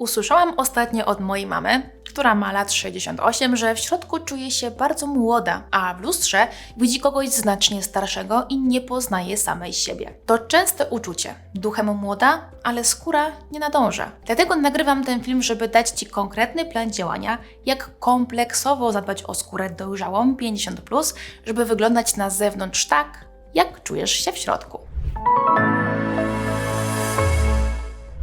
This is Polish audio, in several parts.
Usłyszałam ostatnio od mojej mamy, która ma lat 68, że w środku czuje się bardzo młoda, a w lustrze widzi kogoś znacznie starszego i nie poznaje samej siebie. To częste uczucie. Duchem młoda, ale skóra nie nadąża. Dlatego nagrywam ten film, żeby dać Ci konkretny plan działania, jak kompleksowo zadbać o skórę dojrzałą 50+, żeby wyglądać na zewnątrz tak, jak czujesz się w środku.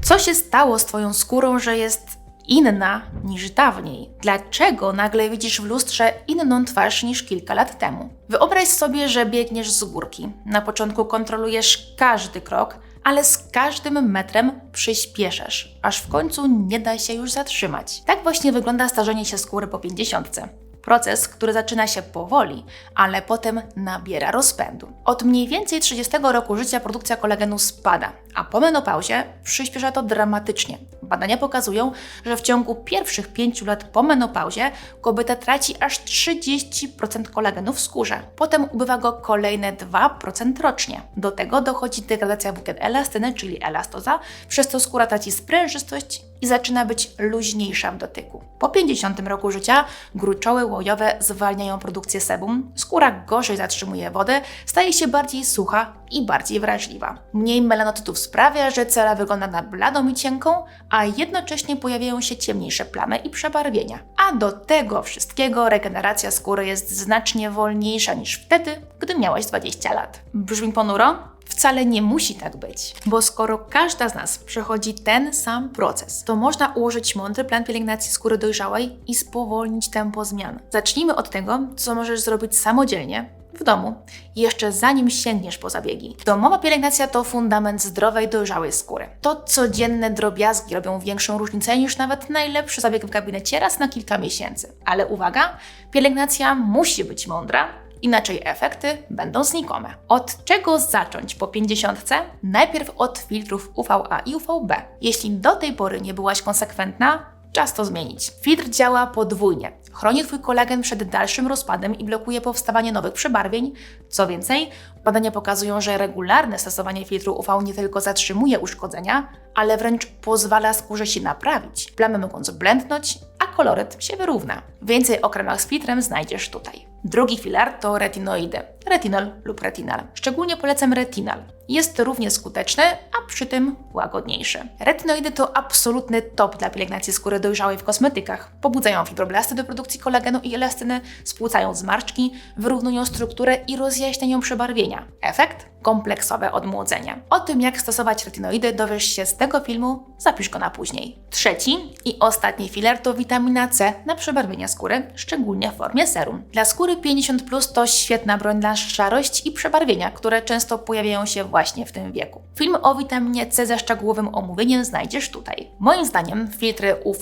Co się stało z Twoją skórą, że jest inna niż dawniej? Dlaczego nagle widzisz w lustrze inną twarz niż kilka lat temu? Wyobraź sobie, że biegniesz z górki. Na początku kontrolujesz każdy krok, ale z każdym metrem przyspieszasz, aż w końcu nie da się już zatrzymać. Tak właśnie wygląda starzenie się skóry po 50. Proces, który zaczyna się powoli, ale potem nabiera rozpędu. Od mniej więcej 30 roku życia produkcja kolagenu spada, a po menopauzie przyspiesza to dramatycznie. Badania pokazują, że w ciągu pierwszych 5 lat po menopauzie kobieta traci aż 30% kolagenu w skórze. Potem ubywa go kolejne 2% rocznie. Do tego dochodzi degradacja włókien elastyny, czyli elastoza, przez co skóra traci sprężystość i zaczyna być luźniejsza w dotyku. Po 50 roku życia gruczoły łojowe zwalniają produkcję sebum, skóra gorzej zatrzymuje wodę, staje się bardziej sucha i bardziej wrażliwa. Mniej melanocytów sprawia, że cera wygląda na bladą i cienką, a jednocześnie pojawiają się ciemniejsze plamy i przebarwienia. A do tego wszystkiego regeneracja skóry jest znacznie wolniejsza niż wtedy, gdy miałaś 20 lat. Brzmi ponuro? Wcale nie musi tak być, bo skoro każda z nas przechodzi ten sam proces, to można ułożyć mądry plan pielęgnacji skóry dojrzałej i spowolnić tempo zmian. Zacznijmy od tego, co możesz zrobić samodzielnie, w domu, jeszcze zanim sięgniesz po zabiegi. Domowa pielęgnacja to fundament zdrowej, dojrzałej skóry. To codzienne drobiazgi robią większą różnicę niż nawet najlepszy zabieg w gabinecie raz na kilka miesięcy. Ale uwaga, pielęgnacja musi być mądra, Inaczej efekty będą znikome. Od czego zacząć po 50? Najpierw od filtrów UVA i UVB. Jeśli do tej pory nie byłaś konsekwentna, czas to zmienić. Filtr działa podwójnie. Chroni Twój kolagen przed dalszym rozpadem i blokuje powstawanie nowych przebarwień. Co więcej, badania pokazują, że regularne stosowanie filtru UV nie tylko zatrzymuje uszkodzenia, ale wręcz pozwala skórze się naprawić. Plamy mogą zblędnąć, a koloryt się wyrówna. Więcej o kremach z filtrem znajdziesz tutaj. Drugi filar to retinoidy, retinol lub retinal. Szczególnie polecam retinal. Jest równie skuteczny, a przy tym łagodniejszy. Retinoidy to absolutny top dla pielęgnacji skóry dojrzałej w kosmetykach. Pobudzają fibroblasty do produkcji kolagenu i elastyny, spłucają zmarszczki, wyrównują strukturę i rozjaśniają przebarwienia. Efekt? Kompleksowe odmłodzenie. O tym, jak stosować retinoidy, dowiesz się z tego filmu, zapisz go na później. Trzeci i ostatni filar to witamina C na przebarwienia skóry, szczególnie w formie serum. Dla skóry 50 to świetna broń na szarość i przebarwienia, które często pojawiają się właśnie w tym wieku. Film o witaminie C ze szczegółowym omówieniem znajdziesz tutaj. Moim zdaniem filtry UV,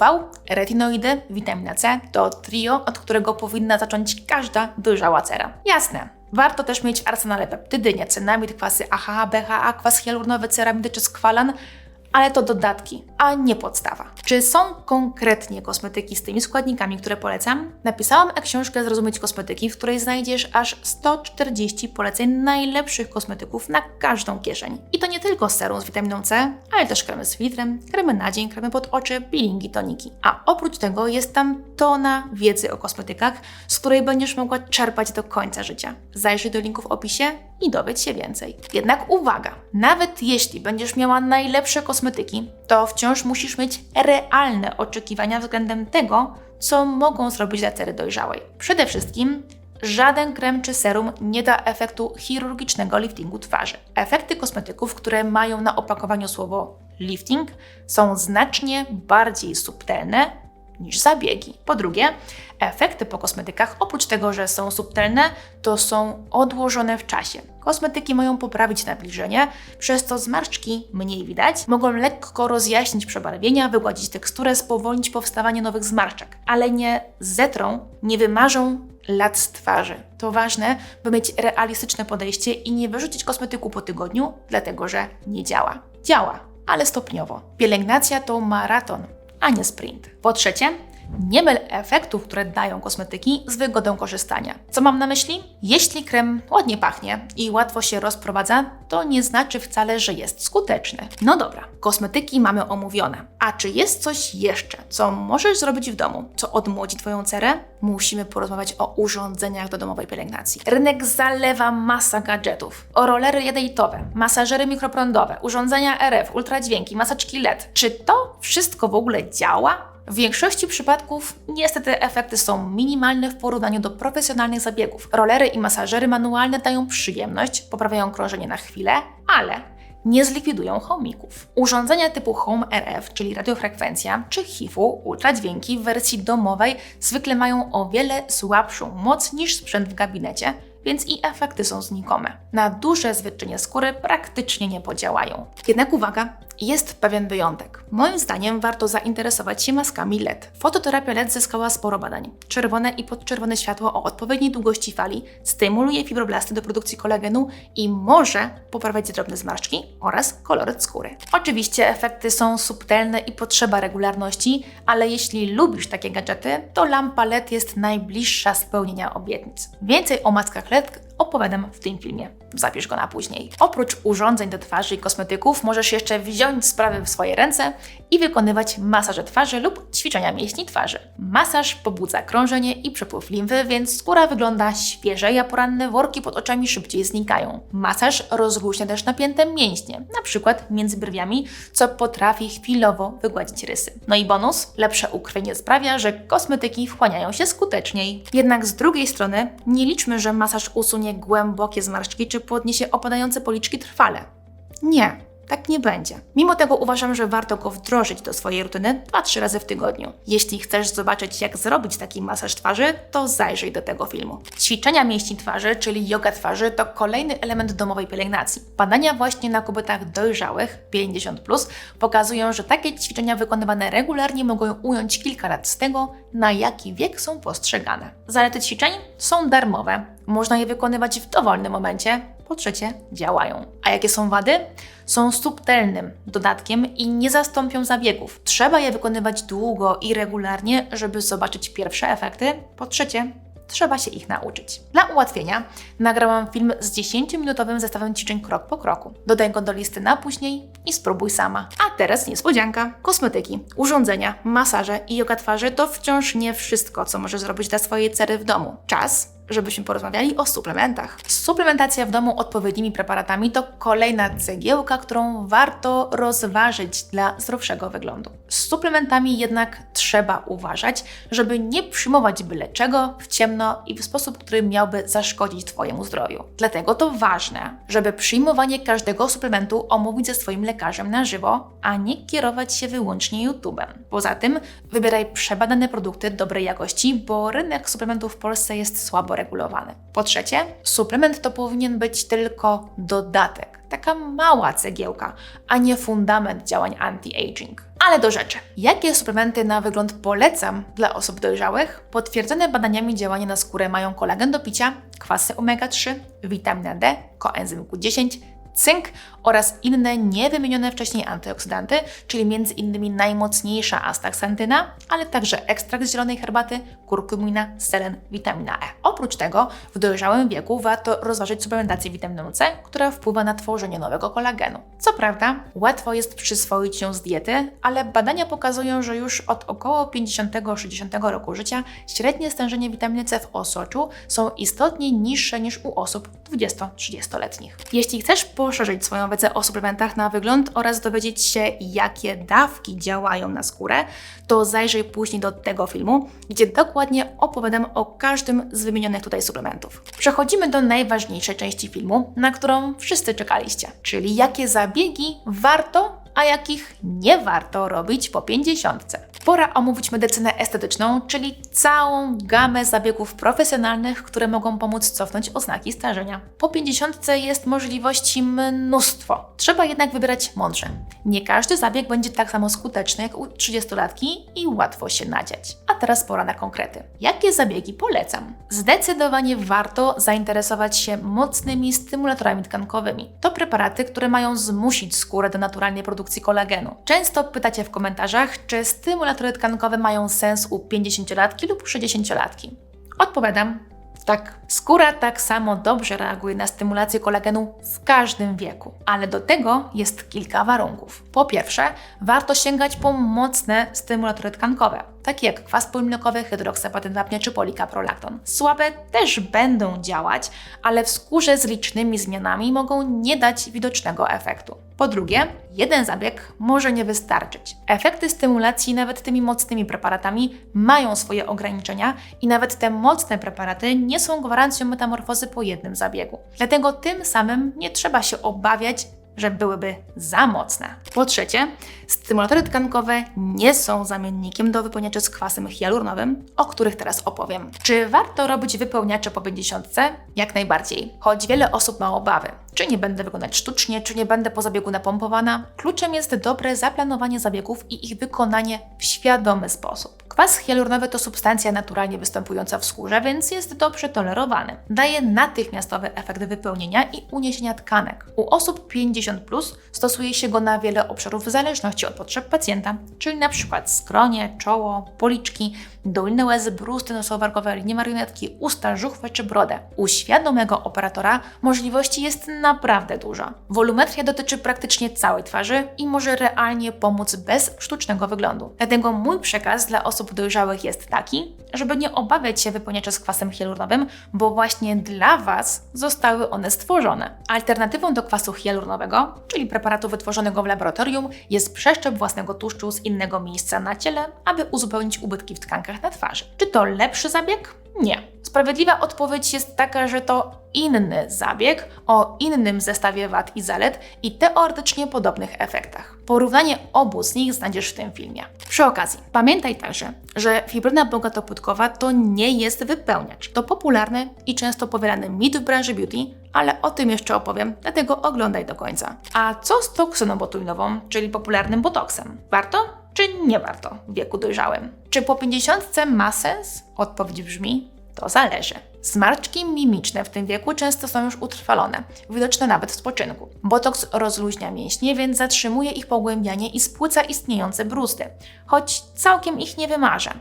retinoidy, witamina C to trio, od którego powinna zacząć każda dojrzała cera. Jasne, Warto też mieć w arsenale peptydy, niacenamid, kwasy AHA, BHA, kwas hialuronowy, ceramidy czy skwalan, ale to dodatki, a nie podstawa. Czy są konkretnie kosmetyki z tymi składnikami, które polecam? Napisałam e-książkę Zrozumieć kosmetyki, w której znajdziesz aż 140 poleceń najlepszych kosmetyków na każdą kieszeń. I to nie tylko serum z witaminą C, ale też kremy z filtrem, kremy na dzień, kremy pod oczy, peelingi, toniki. A oprócz tego jest tam tona wiedzy o kosmetykach, z której będziesz mogła czerpać do końca życia. Zajrzyj do linku w opisie i dowiedz się więcej. Jednak uwaga, nawet jeśli będziesz miała najlepsze kosmetyki, to wciąż musisz mieć realne oczekiwania względem tego, co mogą zrobić dla cery dojrzałej. Przede wszystkim żaden krem czy serum nie da efektu chirurgicznego liftingu twarzy. Efekty kosmetyków, które mają na opakowaniu słowo lifting, są znacznie bardziej subtelne niż zabiegi. Po drugie, efekty po kosmetykach, oprócz tego, że są subtelne, to są odłożone w czasie. Kosmetyki mają poprawić nabliżenie, przez co zmarszczki mniej widać, mogą lekko rozjaśnić przebarwienia, wygładzić teksturę, spowolnić powstawanie nowych zmarszczek, ale nie zetrą, nie wymarzą lat z twarzy. To ważne, by mieć realistyczne podejście i nie wyrzucić kosmetyku po tygodniu, dlatego że nie działa. Działa, ale stopniowo. Pielęgnacja to maraton, a nie sprint. Po trzecie, Nie myl efektów, które dają kosmetyki z wygodą korzystania. Co mam na myśli? Jeśli krem ładnie pachnie i łatwo się rozprowadza, to nie znaczy wcale, że jest skuteczny. No dobra, kosmetyki mamy omówione. A czy jest coś jeszcze, co możesz zrobić w domu, co odmłodzi Twoją cerę? Musimy porozmawiać o urządzeniach do domowej pielęgnacji. Rynek zalewa masa gadżetów. O rolery jadejtowe, masażery mikroprądowe, urządzenia RF, ultradźwięki, maseczki LED. Czy to wszystko w ogóle działa? W większości przypadków niestety efekty są minimalne w porównaniu do profesjonalnych zabiegów. Rolery i masażery manualne dają przyjemność, poprawiają krążenie na chwilę, ale nie zlikwidują chomików. Urządzenia typu Home RF, czyli radiofrekwencja, czy HIFU, ultradźwięki w wersji domowej zwykle mają o wiele słabszą moc niż sprzęt w gabinecie, więc i efekty są znikome. Na duże zwyczajnie skóry praktycznie nie podziałają. Jednak uwaga, jest pewien wyjątek. Moim zdaniem warto zainteresować się maskami LED. Fototerapia LED zyskała sporo badań. Czerwone i podczerwone światło o odpowiedniej długości fali stymuluje fibroblasty do produkcji kolagenu i może poprawiać drobne zmarszczki oraz koloryt skóry. Oczywiście efekty są subtelne i potrzeba regularności, ale jeśli lubisz takie gadżety, to lampa LED jest najbliższa spełnienia obietnic. Więcej o maskach LED opowiadam w tym filmie. Zapisz go na później. Oprócz urządzeń do twarzy i kosmetyków, możesz jeszcze wziąć sprawy w swoje ręce i wykonywać masaże twarzy lub ćwiczenia mięśni twarzy. Masaż pobudza krążenie i przepływ limfy, więc skóra wygląda świeżej, a poranne worki pod oczami szybciej znikają. Masaż rozluźnia też napięte mięśnie, na przykład między brwiami, co potrafi chwilowo wygładzić rysy. No i bonus, lepsze ukrwienie sprawia, że kosmetyki wchłaniają się skuteczniej. Jednak z drugiej strony nie liczmy, że masaż usunie głębokie zmarszczki czy podniesie opadające policzki trwale. Nie, tak nie będzie. Mimo tego uważam, że warto go wdrożyć do swojej rutyny 2-3 razy w tygodniu. Jeśli chcesz zobaczyć, jak zrobić taki masaż twarzy, to zajrzyj do tego filmu. Ćwiczenia mięśni twarzy, czyli yoga twarzy, to kolejny element domowej pielęgnacji. Badania właśnie na kobietach dojrzałych, 50+, plus, pokazują, że takie ćwiczenia wykonywane regularnie mogą ująć kilka lat z tego, na jaki wiek są postrzegane. Zalety ćwiczeń są darmowe. Można je wykonywać w dowolnym momencie, po trzecie, działają. A jakie są wady? Są subtelnym dodatkiem i nie zastąpią zabiegów. Trzeba je wykonywać długo i regularnie, żeby zobaczyć pierwsze efekty. Po trzecie, trzeba się ich nauczyć. Dla ułatwienia nagrałam film z 10-minutowym zestawem ćwiczeń krok po kroku. Dodaj go do listy na później i spróbuj sama. A teraz niespodzianka. Kosmetyki, urządzenia, masaże i yoga twarzy to wciąż nie wszystko, co możesz zrobić dla swojej cery w domu. Czas żebyśmy porozmawiali o suplementach. Suplementacja w domu odpowiednimi preparatami to kolejna cegiełka, którą warto rozważyć dla zdrowszego wyglądu. Z suplementami jednak trzeba uważać, żeby nie przyjmować byle czego w ciemno i w sposób, który miałby zaszkodzić Twojemu zdrowiu. Dlatego to ważne, żeby przyjmowanie każdego suplementu omówić ze swoim lekarzem na żywo, a nie kierować się wyłącznie YouTube'em. Poza tym wybieraj przebadane produkty dobrej jakości, bo rynek suplementów w Polsce jest słabo regulowany. Po trzecie, suplement to powinien być tylko dodatek, taka mała cegiełka, a nie fundament działań anti-aging. Ale do rzeczy. Jakie suplementy na wygląd polecam dla osób dojrzałych? Potwierdzone badaniami działania na skórę mają kolagen do picia, kwasy omega-3, witamina D, koenzym Q10, cynk oraz inne niewymienione wcześniej antyoksydanty, czyli m.in. najmocniejsza astaksantyna, ale także ekstrakt zielonej herbaty, kurkumina, selen, witamina E. Oprócz tego w dojrzałym wieku warto rozważyć suplementację witaminą C, która wpływa na tworzenie nowego kolagenu. Co prawda, łatwo jest przyswoić ją z diety, ale badania pokazują, że już od około 50-60 roku życia średnie stężenie witaminy C w osoczu są istotnie niższe niż u osób 20-30-letnich. Jeśli chcesz poszerzyć swoją wiedzę o suplementach na wygląd oraz dowiedzieć się, jakie dawki działają na skórę, to zajrzyj później do tego filmu, gdzie dokładnie opowiadam o każdym z wymienionych tutaj suplementów. Przechodzimy do najważniejszej części filmu, na którą wszyscy czekaliście, czyli jakie zabiegi warto a jakich nie warto robić po 50. Pora omówić medycynę estetyczną, czyli całą gamę zabiegów profesjonalnych, które mogą pomóc cofnąć oznaki starzenia. Po 50 jest możliwości mnóstwo. Trzeba jednak wybierać mądrze. Nie każdy zabieg będzie tak samo skuteczny jak u 30-latki i łatwo się nadziać. A teraz pora na konkrety. Jakie zabiegi polecam? Zdecydowanie warto zainteresować się mocnymi stymulatorami tkankowymi. To preparaty, które mają zmusić skórę do naturalnej produkcji kolagenu. Często pytacie w komentarzach, czy stymulatory stymulatory tkankowe mają sens u 50-latki lub 60-latki? Odpowiadam tak. Skóra tak samo dobrze reaguje na stymulację kolagenu w każdym wieku, ale do tego jest kilka warunków. Po pierwsze, warto sięgać po mocne stymulatory tkankowe, takie jak kwas poliminokowy, hydroksapaten wapnia czy polikaprolakton. Słabe też będą działać, ale w skórze z licznymi zmianami mogą nie dać widocznego efektu. Po drugie, jeden zabieg może nie wystarczyć. Efekty stymulacji nawet tymi mocnymi preparatami mają swoje ograniczenia i nawet te mocne preparaty nie są gwarancją metamorfozy po jednym zabiegu. Dlatego tym samym nie trzeba się obawiać że byłyby za mocne. Po trzecie, stymulatory tkankowe nie są zamiennikiem do wypełniaczy z kwasem hialuronowym, o których teraz opowiem. Czy warto robić wypełniacze po 50? Jak najbardziej, choć wiele osób ma obawy. Czy nie będę wykonać sztucznie, czy nie będę po zabiegu napompowana? Kluczem jest dobre zaplanowanie zabiegów i ich wykonanie w świadomy sposób. Kwas hialuronowy to substancja naturalnie występująca w skórze, więc jest dobrze tolerowany. Daje natychmiastowy efekt wypełnienia i uniesienia tkanek. U osób 50 plus stosuje się go na wiele obszarów w zależności od potrzeb pacjenta, czyli przykład skronie, czoło, policzki, dolne łezy, brusty nosowarkowe, linie marionetki, usta, żuchwę czy brodę. U świadomego operatora możliwości jest naprawdę dużo. Wolumetria dotyczy praktycznie całej twarzy i może realnie pomóc bez sztucznego wyglądu. Dlatego mój przekaz dla osób dojrzałych jest taki, żeby nie obawiać się wypełniacza z kwasem hialuronowym, bo właśnie dla Was zostały one stworzone. Alternatywą do kwasu hialuronowego, czyli preparatu wytworzonego w laboratorium, jest przeszczep własnego tłuszczu z innego miejsca na ciele, aby uzupełnić ubytki w tkankach na twarzy. Czy to lepszy zabieg? Nie. Sprawiedliwa odpowiedź jest taka, że to inny zabieg o innym zestawie wad i zalet i teoretycznie podobnych efektach. Porównanie obu z nich znajdziesz w tym filmie. Przy okazji, pamiętaj także, że fibryna bogatopłytkowa to nie jest wypełniacz. To popularny i często powielany mit w branży beauty, ale o tym jeszcze opowiem, dlatego oglądaj do końca. A co z toksyną botulinową, czyli popularnym botoksem? Warto? Czy nie warto w wieku dojrzałym? Czy po 50 ma sens? Odpowiedź brzmi to zależy. Smarczki mimiczne w tym wieku często są już utrwalone, widoczne nawet w spoczynku. Botoks rozluźnia mięśnie, więc zatrzymuje ich pogłębianie i spłyca istniejące bruzdy, choć całkiem ich nie wymarza.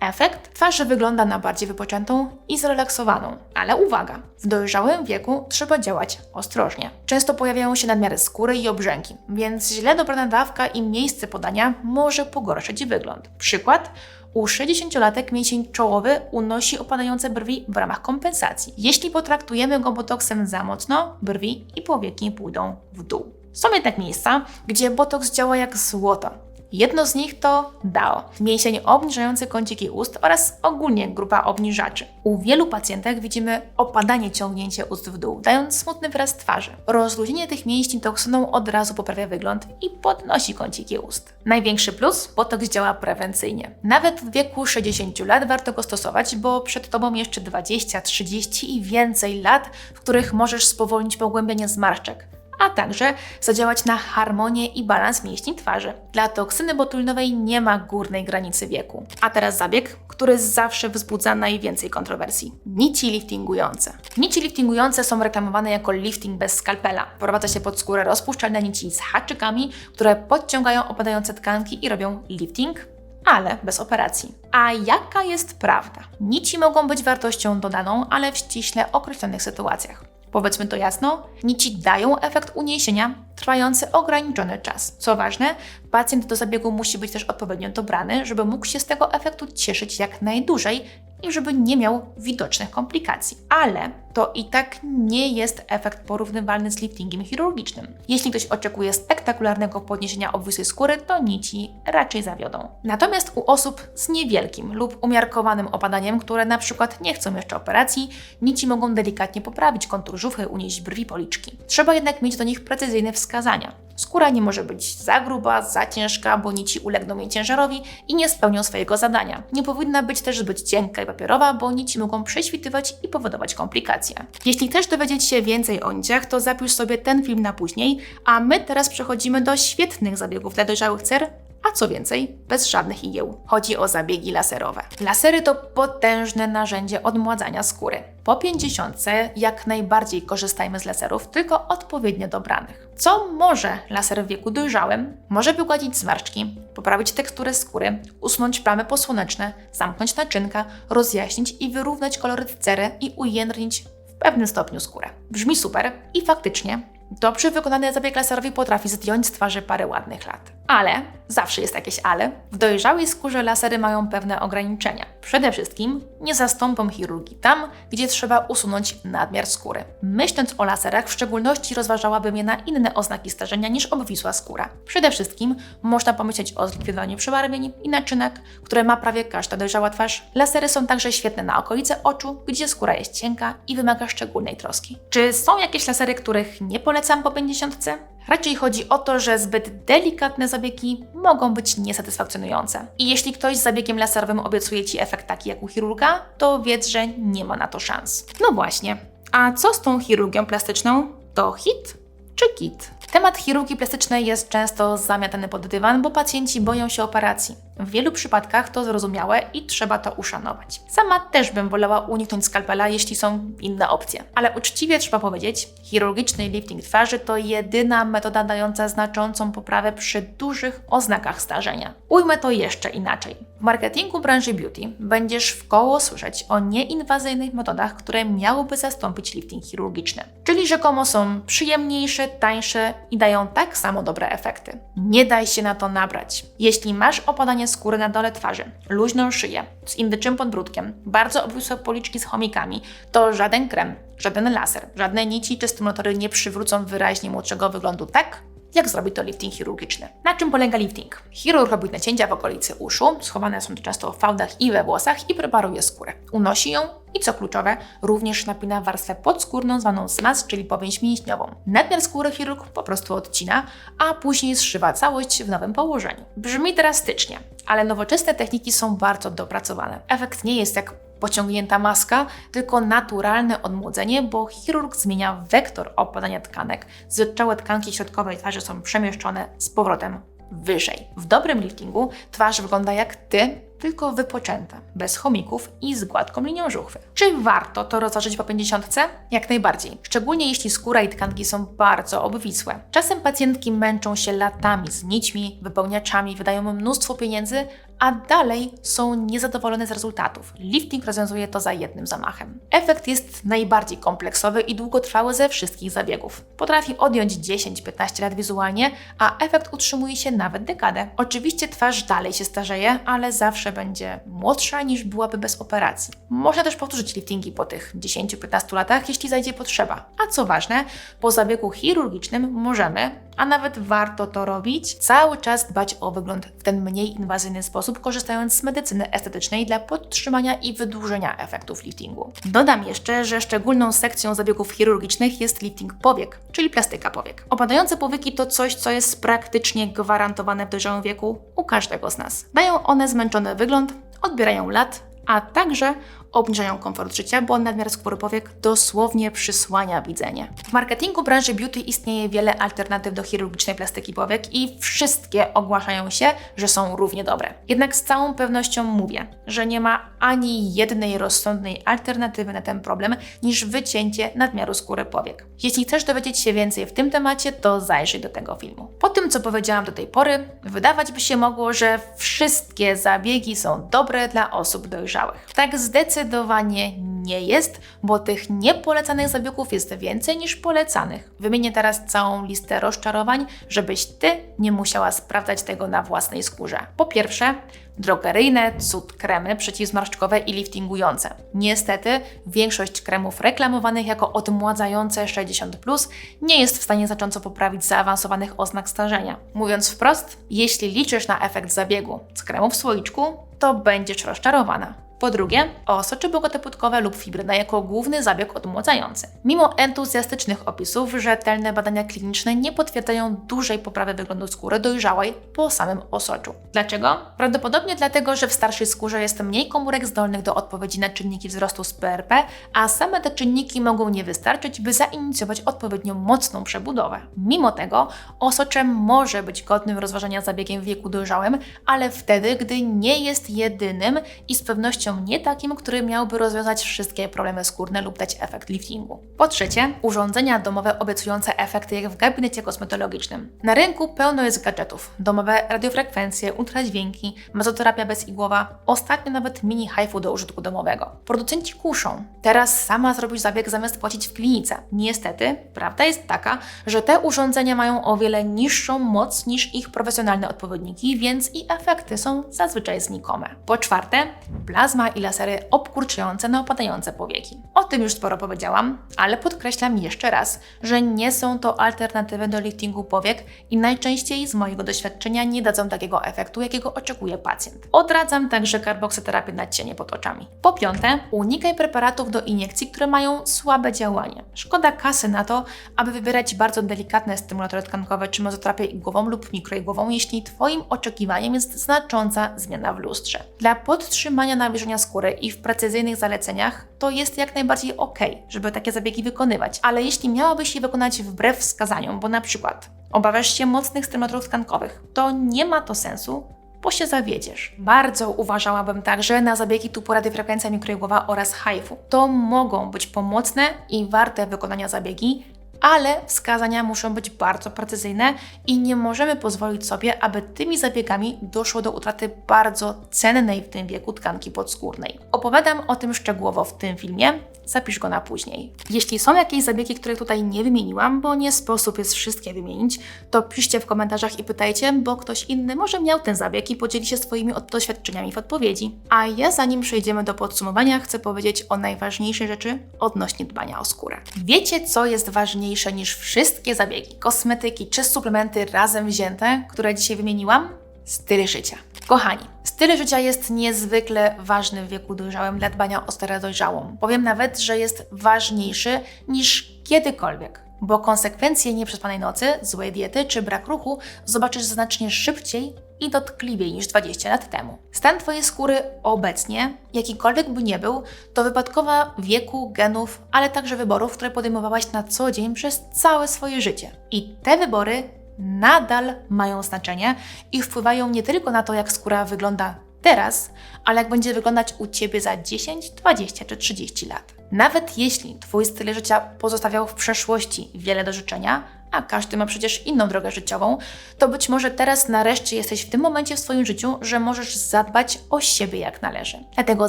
Efekt? Twarz wygląda na bardziej wypoczętą i zrelaksowaną. Ale uwaga, w dojrzałym wieku trzeba działać ostrożnie. Często pojawiają się nadmiary skóry i obrzęki, więc źle dobrana dawka i miejsce podania może pogorszyć wygląd. Przykład? U 60-latek mięsień czołowy unosi opadające brwi w ramach kompensacji. Jeśli potraktujemy go botoksem za mocno, brwi i powieki pójdą w dół. Są jednak miejsca, gdzie botoks działa jak złoto. Jedno z nich to DAO, mięsień obniżający kąciki ust oraz ogólnie grupa obniżaczy. U wielu pacjentek widzimy opadanie ciągnięcie ust w dół, dając smutny wyraz twarzy. Rozluźnienie tych mięśni toksyną od razu poprawia wygląd i podnosi kąciki ust. Największy plus, botoks działa prewencyjnie. Nawet w wieku 60 lat warto go stosować, bo przed Tobą jeszcze 20, 30 i więcej lat, w których możesz spowolnić pogłębienie zmarszczek a także zadziałać na harmonię i balans mięśni twarzy. Dla toksyny botulinowej nie ma górnej granicy wieku. A teraz zabieg, który zawsze wzbudza najwięcej kontrowersji. Nici liftingujące. Nici liftingujące są reklamowane jako lifting bez skalpela. Prowadza się pod skórę rozpuszczalne nici z haczykami, które podciągają opadające tkanki i robią lifting, ale bez operacji. A jaka jest prawda? Nici mogą być wartością dodaną, ale w ściśle określonych sytuacjach. Powiedzmy to jasno, nici dają efekt uniesienia trwający ograniczony czas. Co ważne, pacjent do zabiegu musi być też odpowiednio dobrany, żeby mógł się z tego efektu cieszyć jak najdłużej i żeby nie miał widocznych komplikacji. Ale to i tak nie jest efekt porównywalny z liftingiem chirurgicznym. Jeśli ktoś oczekuje spektakularnego podniesienia obwisłej skóry, to nici raczej zawiodą. Natomiast u osób z niewielkim lub umiarkowanym opadaniem, które na przykład nie chcą jeszcze operacji, nici mogą delikatnie poprawić kontur żuchy, unieść brwi, policzki. Trzeba jednak mieć do nich precyzyjne wskazania. Skóra nie może być za gruba, za ciężka, bo nici ulegną jej ciężarowi i nie spełnią swojego zadania. Nie powinna być też zbyt cienka i papierowa, bo nici mogą prześwitywać i powodować komplikacje. Jeśli chcesz dowiedzieć się więcej o niciach, to zapisz sobie ten film na później, a my teraz przechodzimy do świetnych zabiegów dla dojrzałych cer a co więcej, bez żadnych igieł. Chodzi o zabiegi laserowe. Lasery to potężne narzędzie odmładzania skóry. Po 50 jak najbardziej korzystajmy z laserów, tylko odpowiednio dobranych. Co może laser w wieku dojrzałym? Może wygładzić zmarszczki, poprawić teksturę skóry, usunąć plamy posłoneczne, zamknąć naczynka, rozjaśnić i wyrównać koloryt cery i ujędrnić w pewnym stopniu skórę. Brzmi super i faktycznie Dobrze wykonany zabieg laserowy potrafi zdjąć z twarzy parę ładnych lat. Ale, zawsze jest jakieś ale, w dojrzałej skórze lasery mają pewne ograniczenia. Przede wszystkim nie zastąpią chirurgii tam, gdzie trzeba usunąć nadmiar skóry. Myśląc o laserach, w szczególności rozważałabym je na inne oznaki starzenia niż obwisła skóra. Przede wszystkim można pomyśleć o zlikwidowaniu przebarwień i naczynek, które ma prawie każda dojrzała twarz. Lasery są także świetne na okolice oczu, gdzie skóra jest cienka i wymaga szczególnej troski. Czy są jakieś lasery, których nie polecam po 50? Raczej chodzi o to, że zbyt delikatne zabiegi mogą być niesatysfakcjonujące. I jeśli ktoś z zabiegiem laserowym obiecuje Ci efekt taki jak u chirurga, to wiedz, że nie ma na to szans. No właśnie, a co z tą chirurgią plastyczną? To hit czy kit? Temat chirurgii plastycznej jest często zamiatany pod dywan, bo pacjenci boją się operacji. W wielu przypadkach to zrozumiałe i trzeba to uszanować. Sama też bym wolała uniknąć skalpela, jeśli są inne opcje. Ale uczciwie trzeba powiedzieć, chirurgiczny lifting twarzy to jedyna metoda dająca znaczącą poprawę przy dużych oznakach starzenia. Ujmę to jeszcze inaczej. W marketingu branży beauty będziesz w koło słyszeć o nieinwazyjnych metodach, które miałyby zastąpić lifting chirurgiczny. Czyli rzekomo są przyjemniejsze, tańsze i dają tak samo dobre efekty. Nie daj się na to nabrać. Jeśli masz opadanie skóry na dole twarzy, luźną szyję, z indyczym podbródkiem, bardzo obwisłe policzki z chomikami, to żaden krem, żaden laser, żadne nici czy stymulatory nie przywrócą wyraźnie młodszego wyglądu tak, jak zrobi to lifting chirurgiczny. Na czym polega lifting? Chirurg robi nacięcia w okolicy uszu, schowane są to często w fałdach i we włosach i preparuje skórę. Unosi ją i co kluczowe, również napina warstwę podskórną zwaną smas, czyli powięź mięśniową. Nadmiar skóry chirurg po prostu odcina, a później zszywa całość w nowym położeniu. Brzmi drastycznie, ale nowoczesne techniki są bardzo dopracowane. Efekt nie jest jak pociągnięta maska, tylko naturalne odmłodzenie, bo chirurg zmienia wektor opadania tkanek. Zwytczałe tkanki środkowej twarzy są przemieszczone z powrotem wyżej. W dobrym liftingu twarz wygląda jak ty, tylko wypoczęta, bez chomików i z gładką linią żuchwy. Czy warto to rozważyć po 50? Jak najbardziej, szczególnie jeśli skóra i tkanki są bardzo obwisłe. Czasem pacjentki męczą się latami z nićmi, wypełniaczami, wydają mnóstwo pieniędzy, a dalej są niezadowolone z rezultatów. Lifting rozwiązuje to za jednym zamachem. Efekt jest najbardziej kompleksowy i długotrwały ze wszystkich zabiegów. Potrafi odjąć 10-15 lat wizualnie, a efekt utrzymuje się nawet dekadę. Oczywiście twarz dalej się starzeje, ale zawsze będzie młodsza niż byłaby bez operacji. Można też powtórzyć liftingi po tych 10-15 latach, jeśli zajdzie potrzeba. A co ważne, po zabiegu chirurgicznym możemy, a nawet warto to robić, cały czas dbać o wygląd w ten mniej inwazyjny sposób, korzystając z medycyny estetycznej dla podtrzymania i wydłużenia efektów liftingu. Dodam jeszcze, że szczególną sekcją zabiegów chirurgicznych jest lifting powiek, czyli plastyka powiek. Opadające powieki to coś, co jest praktycznie gwarantowane w dojrzałym wieku u każdego z nas. Dają one zmęczony wygląd, odbierają lat, a także obniżają komfort życia, bo nadmiar skóry powiek dosłownie przysłania widzenie. W marketingu branży beauty istnieje wiele alternatyw do chirurgicznej plastyki powiek i wszystkie ogłaszają się, że są równie dobre. Jednak z całą pewnością mówię, że nie ma ani jednej rozsądnej alternatywy na ten problem niż wycięcie nadmiaru skóry powiek. Jeśli chcesz dowiedzieć się więcej w tym temacie, to zajrzyj do tego filmu. Po tym, co powiedziałam do tej pory, wydawać by się mogło, że wszystkie zabiegi są dobre dla osób dojrzałych. Tak zdecydowanie Zdecydowanie nie jest, bo tych niepolecanych zabiegów jest więcej niż polecanych. Wymienię teraz całą listę rozczarowań, żebyś Ty nie musiała sprawdzać tego na własnej skórze. Po pierwsze, drogeryjne cud kremy przeciwzmarszczkowe i liftingujące. Niestety, większość kremów reklamowanych jako odmładzające 60+, nie jest w stanie znacząco poprawić zaawansowanych oznak starzenia. Mówiąc wprost, jeśli liczysz na efekt zabiegu z kremu w słoiczku, to będziesz rozczarowana. Po drugie, osocze bogatopłatkowe lub fibryna jako główny zabieg odmładzający. Mimo entuzjastycznych opisów, rzetelne badania kliniczne nie potwierdzają dużej poprawy wyglądu skóry dojrzałej po samym osoczu. Dlaczego? Prawdopodobnie dlatego, że w starszej skórze jest mniej komórek zdolnych do odpowiedzi na czynniki wzrostu z PRP, a same te czynniki mogą nie wystarczyć, by zainicjować odpowiednio mocną przebudowę. Mimo tego, osocze może być godnym rozważania zabiegiem w wieku dojrzałym, ale wtedy, gdy nie jest jedynym i z pewnością nie takim, który miałby rozwiązać wszystkie problemy skórne lub dać efekt liftingu. Po trzecie, urządzenia domowe obiecujące efekty jak w gabinecie kosmetologicznym. Na rynku pełno jest gadżetów, domowe radiofrekwencje, ultradźwięki, mezoterapia bezigłowa, ostatnio nawet mini haifu do użytku domowego. Producenci kuszą. Teraz sama zrobisz zabieg zamiast płacić w klinice. Niestety, prawda jest taka, że te urządzenia mają o wiele niższą moc niż ich profesjonalne odpowiedniki, więc i efekty są zazwyczaj znikome. Po czwarte, plazma i lasery obkurczające na opadające powieki. O tym już sporo powiedziałam, ale podkreślam jeszcze raz, że nie są to alternatywy do liftingu powiek i najczęściej z mojego doświadczenia nie dadzą takiego efektu, jakiego oczekuje pacjent. Odradzam także karboksyterapię na cienie pod oczami. Po piąte, unikaj preparatów do iniekcji, które mają słabe działanie. Szkoda kasy na to, aby wybierać bardzo delikatne stymulatory tkankowe czy mezoterapię igłową lub mikroigłową, jeśli Twoim oczekiwaniem jest znacząca zmiana w lustrze. Dla podtrzymania nawilżenia skóry i w precyzyjnych zaleceniach to jest jak najbardziej ok, żeby takie zabiegi wykonywać, ale jeśli miałabyś je wykonać wbrew wskazaniom, bo na przykład obawiasz się mocnych stymulatorów tkankowych, to nie ma to sensu, bo się zawiedziesz. Bardzo uważałabym także na zabiegi typu radiofrekwencja mikroigłowa oraz HIFU. To mogą być pomocne i warte wykonania zabiegi, ale wskazania muszą być bardzo precyzyjne i nie możemy pozwolić sobie, aby tymi zabiegami doszło do utraty bardzo cennej w tym wieku tkanki podskórnej. Opowiadam o tym szczegółowo w tym filmie, zapisz go na później. Jeśli są jakieś zabiegi, których tutaj nie wymieniłam, bo nie sposób jest wszystkie wymienić, to piszcie w komentarzach i pytajcie, bo ktoś inny może miał ten zabieg i podzieli się swoimi doświadczeniami w odpowiedzi. A ja zanim przejdziemy do podsumowania, chcę powiedzieć o najważniejszej rzeczy odnośnie dbania o skórę. Wiecie, co jest ważniejsze niż wszystkie zabiegi, kosmetyki czy suplementy razem wzięte, które dzisiaj wymieniłam? Styl życia. Kochani, styl życia jest niezwykle ważny w wieku dojrzałym dla dbania o sterę dojrzałą. Powiem nawet, że jest ważniejszy niż kiedykolwiek, bo konsekwencje nieprzespanej nocy, złej diety czy brak ruchu zobaczysz znacznie szybciej i dotkliwiej niż 20 lat temu. Stan Twojej skóry obecnie, jakikolwiek by nie był, to wypadkowa wieku, genów, ale także wyborów, które podejmowałaś na co dzień przez całe swoje życie. I te wybory nadal mają znaczenie i wpływają nie tylko na to, jak skóra wygląda teraz, ale jak będzie wyglądać u Ciebie za 10, 20 czy 30 lat. Nawet jeśli Twój styl życia pozostawiał w przeszłości wiele do życzenia, a każdy ma przecież inną drogę życiową, to być może teraz nareszcie jesteś w tym momencie w swoim życiu, że możesz zadbać o siebie jak należy. Dlatego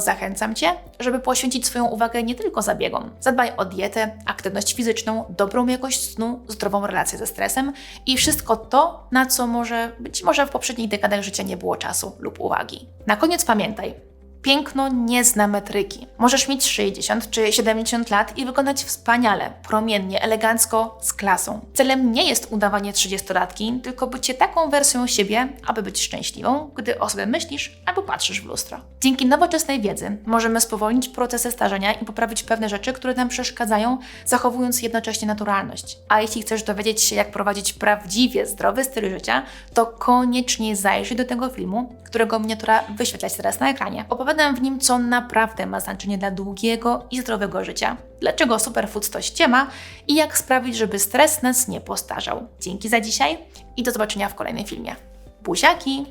zachęcam Cię, żeby poświęcić swoją uwagę nie tylko zabiegom. Zadbaj o dietę, aktywność fizyczną, dobrą jakość snu, zdrową relację ze stresem i wszystko to, na co może być może w poprzednich dekadach życia nie było czasu lub uwagi. Na koniec pamiętaj, Piękno nie zna metryki. Możesz mieć 60 czy 70 lat i wyglądać wspaniale, promiennie, elegancko, z klasą. Celem nie jest udawanie 30-latki, tylko bycie taką wersją siebie, aby być szczęśliwą, gdy o sobie myślisz albo patrzysz w lustro. Dzięki nowoczesnej wiedzy możemy spowolnić procesy starzenia i poprawić pewne rzeczy, które nam przeszkadzają, zachowując jednocześnie naturalność. A jeśli chcesz dowiedzieć się, jak prowadzić prawdziwie zdrowy styl życia, to koniecznie zajrzyj do tego filmu, którego miniatura wyświetla się teraz na ekranie. Opowiadam w nim, co naprawdę ma znaczenie dla długiego i zdrowego życia, dlaczego superfood to ściema i jak sprawić, żeby stres nas nie postarzał. Dzięki za dzisiaj i do zobaczenia w kolejnym filmie. Buziaki!